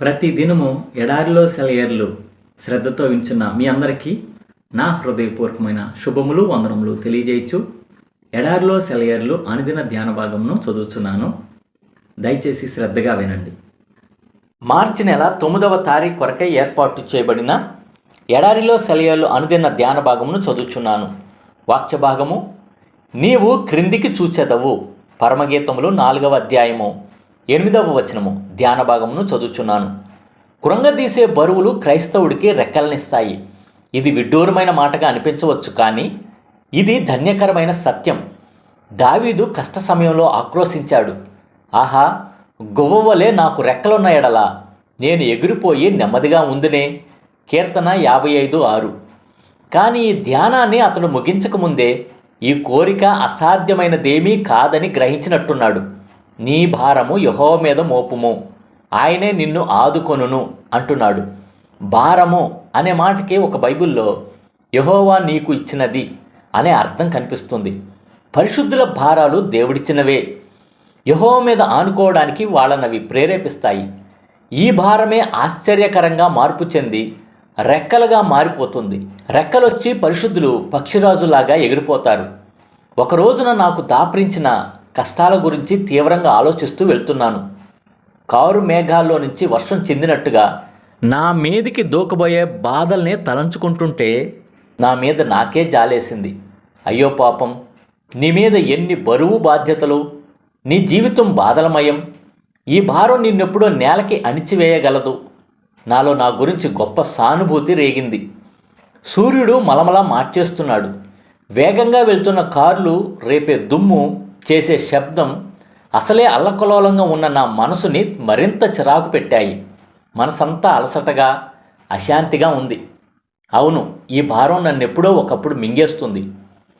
ప్రతి దినము ఎడారిలో సెలయర్లు శ్రద్ధతో వించున్న మీ అందరికీ నా హృదయపూర్వకమైన శుభములు వందనములు తెలియజేయచ్చు. ఎడారిలో సెలయర్లు అనుదిన ధ్యాన భాగమును చదువుతున్నాను దయచేసి శ్రద్ధగా వినండి. మార్చి నెల తొమ్మిదవ తారీఖు కొరకై ఏర్పాటు చేయబడిన ఎడారిలో సెలయర్లు అనుదిన ధ్యాన భాగమును చదువుచున్నాను. వాక్య భాగము నీవు క్రిందికి చూచెదవు. పరమగీతములు నాలుగవ అధ్యాయము. ఎనిమిదవ వచనము. ధ్యాన భాగమును చదువుచున్నాను. కురంగదీసే బరువులు క్రైస్తవుడికి రెక్కలనిస్తాయి. ఇది విడ్డూరమైన మాటగా అనిపించవచ్చు కానీ ఇది ధన్యకరమైన సత్యం. దావీదు కష్ట సమయంలో ఆక్రోశించాడు. ఆహా గువ్వవలే నాకు రెక్కలున్న ఎడలా. నేను ఎగిరిపోయి నెమ్మదిగా ఉందినే. కీర్తన యాభై ఐదు ఆరు. కానీ ఈ ధ్యానాన్ని అతడు ముగించకముందే ఈ కోరిక అసాధ్యమైనదేమీ కాదని గ్రహించినట్టున్నాడు. నీ భారము యహో మీద మోపుము. ఆయనే నిన్ను ఆదుకొనును అంటున్నాడు. భారము అనే మాటకి ఒక బైబిల్లో యహోవా నీకు ఇచ్చినది అనే అర్థం కనిపిస్తుంది. పరిశుద్ధుల భారాలు దేవుడిచ్చినవే. యహో మీద ఆనుకోవడానికి వాళ్ళనవి ప్రేరేపిస్తాయి. ఈ భారమే ఆశ్చర్యకరంగా మార్పు చెంది రెక్కలుగా మారిపోతుంది. రెక్కలొచ్చి పరిశుద్ధులు పక్షిరాజులాగా ఎగిరిపోతారు. ఒక రోజున నాకు దాపరించిన కష్టాల గురించి తీవ్రంగా ఆలోచిస్తూ వెళ్తున్నాను. కారు మేఘాల్లో నుంచి వర్షం చెందినట్టుగా నా మీదికి దూకబోయే బాధల్ని తలంచుకుంటుంటే నా మీద నాకే జాలేసింది. అయ్యో పాపం! నీ మీద ఎన్ని బరువు బాధ్యతలు నీ జీవితం బాధలమయం ఈ భారం నిన్నెప్పుడో నేలకి అణిచివేయగలదు. నాలో నా గురించి గొప్ప సానుభూతి రేగింది. సూర్యుడు మలమల మార్చేస్తున్నాడు. వేగంగా వెళ్తున్న కార్లు రేపే దుమ్ము చేసే శబ్దం అసలే అల్లకలోలంగా ఉన్న నా మనసుని మరింత చిరాకు పెట్టాయి. మనసంతా అలసటగా అశాంతిగా ఉంది. అవును ఈ భారం నన్ను ఎప్పుడో ఒకప్పుడు మింగేస్తుంది.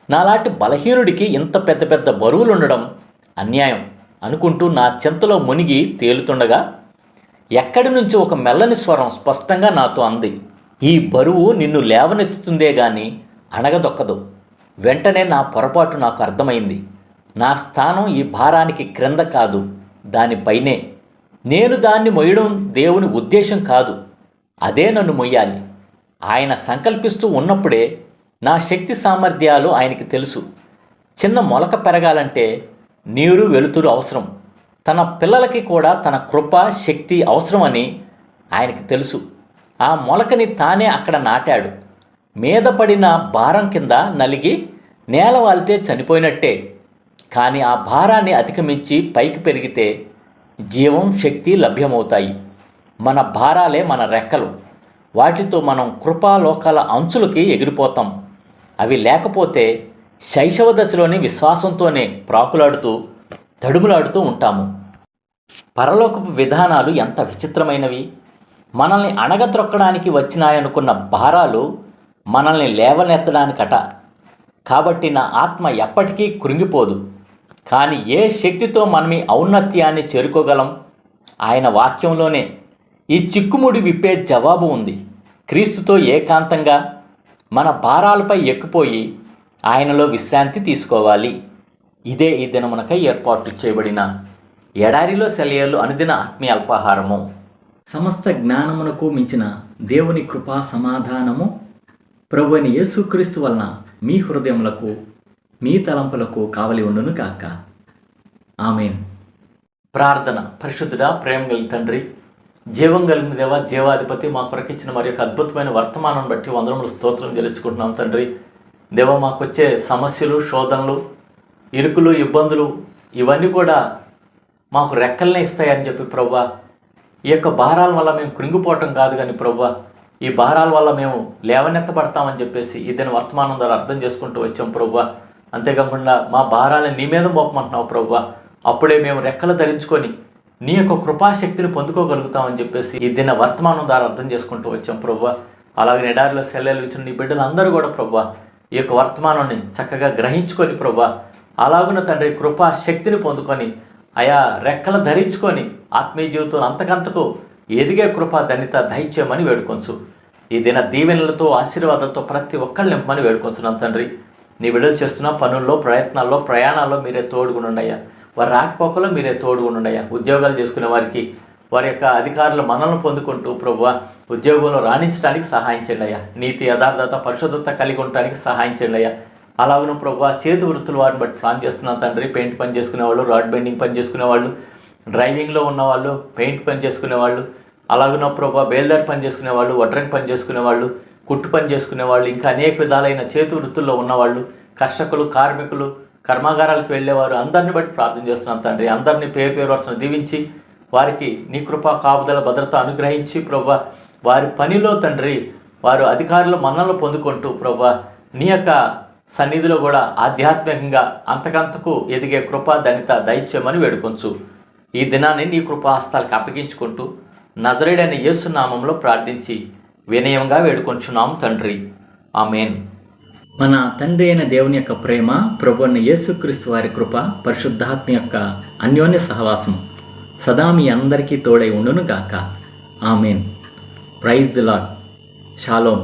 నాలాంటి బలహీనుడికి ఇంత పెద్ద పెద్ద బరువులు ఉండడం అన్యాయం అనుకుంటూ నా చింతలో మునిగి తేలుతుండగా ఎక్కడి నుంచి ఒక మెల్లని స్వరం స్పష్టంగా నాతో అంది. ఈ బరువు నిన్ను లేవనెత్తుతుందే గాని అణగదొక్కదు. వెంటనే నా పొరపాటు నాకు అర్థమైంది. నా స్థానం ఈ భారానికి క్రింద కాదు దానిపైనే నేను దాన్ని మొయ్యడం దేవుని ఉద్దేశం కాదు. అదే నన్ను మొయ్యాలి. ఆయన సంకల్పిస్తూ ఉన్నప్పుడే నా శక్తి సామర్థ్యాలు ఆయనకి తెలుసు. చిన్న మొలక పెరగాలంటే నీరు వెలుతురు అవసరం. తన పిల్లలకి కూడా తన కృప శక్తి అవసరమని ఆయనకి తెలుసు. ఆ మొలకని తానే అక్కడ నాటాడు. మీద పడిన భారం కింద నలిగి నేల వాలితే చనిపోయినట్టే. కానీ ఆ భారాన్ని అధిగమించి పైకి పెరిగితే జీవం శక్తి లభ్యమవుతాయి. మన భారాలే మన రెక్కలు. వాటితో మనం కృపాలోకాల అంచులకి ఎగిరిపోతాం. అవి లేకపోతే శైశవ దశలోని విశ్వాసంతోనే ప్రాకులాడుతూ తడుములాడుతూ ఉంటాము. పరలోకపు విధానాలు ఎంత విచిత్రమైనవి! మనల్ని అణగత్రొక్కడానికి వచ్చినాయనుకున్న భారాలు మనల్ని లేవనెత్తడానికట. కాబట్టి నా ఆత్మ ఎప్పటికీ కృంగిపోదు. కానీ ఏ శక్తితో మనం ఈ ఔన్నత్యాన్ని చేరుకోగలం? ఆయన వాక్యంలోనే ఈ చిక్కుముడి విప్పే జవాబు ఉంది. క్రీస్తుతో ఏకాంతంగా మన భారాలపై ఎక్కిపోయి ఆయనలో విశ్రాంతి తీసుకోవాలి. ఇదే ఈ దినమునకై ఏర్పాటు చేయబడిన ఎడారిలో సెలయర్లు అనుదిన ఆత్మీయ అల్పాహారము. సమస్త జ్ఞానమునకు మించిన దేవుని కృపా సమాధానము ప్రభుని యేసుక్రీస్తు వలన మీ హృదయములకు మీ తలంపులకు కావలి ఉండును కాక ఆమెన్. ప్రార్థన. పరిశుద్ధుడా ప్రేమ కలిగి తండ్రి జీవం కలిగిన దేవ జీవాధిపతి మా కొరకిచ్చిన మరి యొక్క అద్భుతమైన వర్తమానం బట్టి వందరములు స్తోత్రం తెలుసుకుంటున్నాం తండ్రి. దేవ మాకు వచ్చే సమస్యలు శోధనలు ఇరుకులు ఇబ్బందులు ఇవన్నీ కూడా మాకు రెక్కలనే ఇస్తాయని చెప్పి ప్రవ్వా ఈ యొక్క భారాల వల్ల మేము కృంగిపోవటం కాదు కానీ ప్రవ్వా ఈ భారాల వల్ల మేము లేవనెత్తబడతామని చెప్పేసి ఇదని వర్తమానం ద్వారా అర్థం చేసుకుంటూ వచ్చాం ప్రవ్వా. అంతేకాకుండా మా భారాలను నీ మీద మోపమంటున్నావు ప్రభు అప్పుడే మేము రెక్కలు ధరించుకొని నీ యొక్క కృపాశక్తిని పొందుకోగలుగుతామని చెప్పేసి ఈ దిన వర్తమానం ద్వారా అర్థం చేసుకుంటూ వచ్చాం ప్రభు అలాగే ఎడారిలో సెల్లెలు ఇచ్చిన నీ బిడ్డలందరూ కూడా ప్రభు ఈ యొక్క వర్తమానాన్ని చక్కగా గ్రహించుకొని ప్రభా అలాగున తండ్రి కృపా శక్తిని పొందుకొని ఆయా రెక్కలు ధరించుకొని ఆత్మీయ జీవితం అంతకంతకు ఎదిగే కృప ధనిత దయచేయమని వేడుకొంచు. ఈ దిన దీవెనలతో ఆశీర్వాదాలతో ప్రతి ఒక్కళ్ళు నింపమని వేడుకొంచున్నాం తండ్రి. నీ విడుదల చేస్తున్న పనుల్లో ప్రయత్నాల్లో ప్రయాణాల్లో మీరే తోడుగునుండయ్యా వారు రాకపోకలో మీరే తోడుగునుండయ్యా ఉద్యోగాలు చేసుకునే వారికి వారి యొక్క అధికారులు మనల్ని పొందుకుంటూ ప్రభు ఉద్యోగంలో రాణించడానికి సహాయం చేయండి అయ్యా. నీతి యథార్థత పరిశుద్ధత కలిగి ఉండడానికి సహాయం చేయండి అయ్యా. అలాగను ప్రభు చేతి వృత్తుల వారిని బట్టి ప్లాన్ చేస్తున్నాం తండ్రి పెయింట్ పని చేసుకునేవాళ్ళు రాడ్ బెండింగ్ పని చేసుకునేవాళ్ళు డ్రైవింగ్లో ఉన్నవాళ్ళు పెయింట్ పని చేసుకునేవాళ్ళు అలాగున ప్రభా బేల్దారి పని చేసుకునేవాళ్ళు వడ్రంగ్ పని చేసుకునేవాళ్ళు కుట్టు పని చేసుకునేవాళ్ళు ఇంకా అనేక విధాలైన చేతి వృత్తుల్లో ఉన్నవాళ్ళు కర్షకులు కార్మికులు కర్మాగారాలకు వెళ్ళేవారు అందరిని బట్టి ప్రార్థన చేస్తున్నాం తండ్రి. అందరినీ పేరు పేరు వరుసను దీవించి వారికి నీ కృప కాపుదల భద్రత అనుగ్రహించి ప్రభా వారి పనిలో తండ్రి వారు అధికారులు మన్నలు పొందుకుంటూ ప్రభా నీ యొక్క సన్నిధిలో కూడా ఆధ్యాత్మికంగా అంతకంతకు ఎదిగే కృప ధనిత దైత్యమని వేడుకొంచు. ఈ దినాన్ని నీ కృపాహస్తాలకు అప్పగించుకుంటూ నజరేడైన యేసు నామంలో ప్రార్థించి వినయంగా వేడుకొంచున్నాం తండ్రి. ఆమెన్. మన తండ్రి అయిన దేవుని యొక్క ప్రేమ ప్రభు అయిన యేసుక్రీస్తు వారి కృప పరిశుద్ధాత్మ యొక్క అన్యోన్య సహవాసం సదా మీ అందరికీ తోడై ఉండును గాక amen. Praise the lord shalom